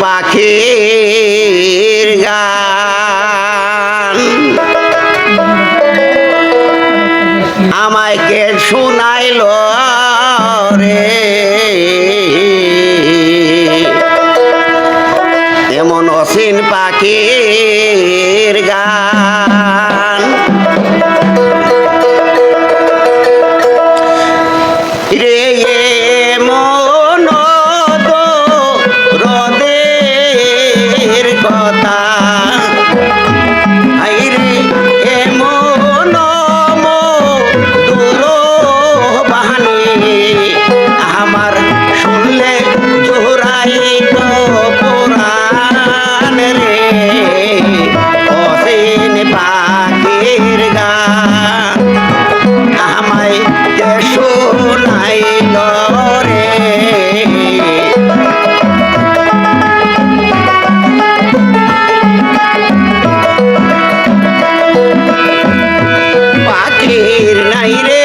পাখির গান। আমায় কে শুনাইল রে? এমন অসীন পাখি নাই রে